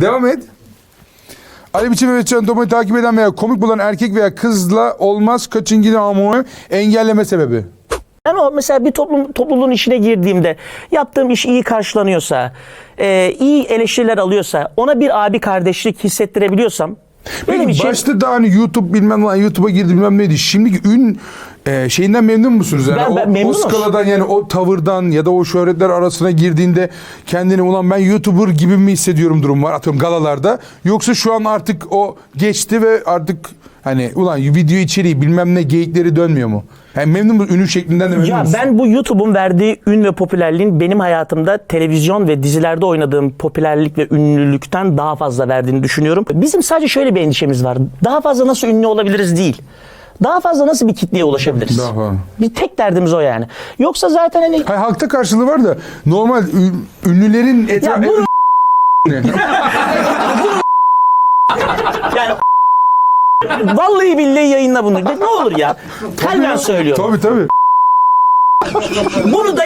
Devam et. Ali Biçim ve Toma'yı takip eden veya komik bulan erkek veya kızla olmaz kaçıncı amını engelleme sebebi. Ben o mesela bir toplum topluluğun içine girdiğimde yaptığım iş iyi karşılanıyorsa, e, iyi eleştiriler alıyorsa, ona bir abi kardeşlik hissettirebiliyorsam benim Peki için başta da hani YouTube bilmem lan YouTube'a girdi bilmem neydi. Şimdiki ün e, şeyinden memnun musunuz? Yani Ben- ben o, o memnunum. skaladan yani o tavırdan ya da o şöhretler arasına girdiğinde kendini ulan ben YouTuber gibi mi hissediyorum durum var atıyorum galalarda. Yoksa şu an artık o geçti ve artık hani ulan video içeriği bilmem ne geyikleri dönmüyor mu? Yani memnun musun? Ünü şeklinden de memnun ya musun? ben bu YouTube'un verdiği ün ve popülerliğin benim hayatımda televizyon ve dizilerde oynadığım popülerlik ve ünlülükten daha fazla verdiğini düşünüyorum. Bizim sadece şöyle bir endişemiz var. Daha fazla nasıl ünlü olabiliriz değil. Daha fazla nasıl bir kitleye ulaşabiliriz? Daha. Bir tek derdimiz o yani. Yoksa zaten hani Hayır, halkta karşılığı var da normal ün- ünlülerin ya etrafı... bunu yani Vallahi billahi yayınla bunu. Ne olur ya. Kalben söylüyorum. Tabii tabii. Bunu da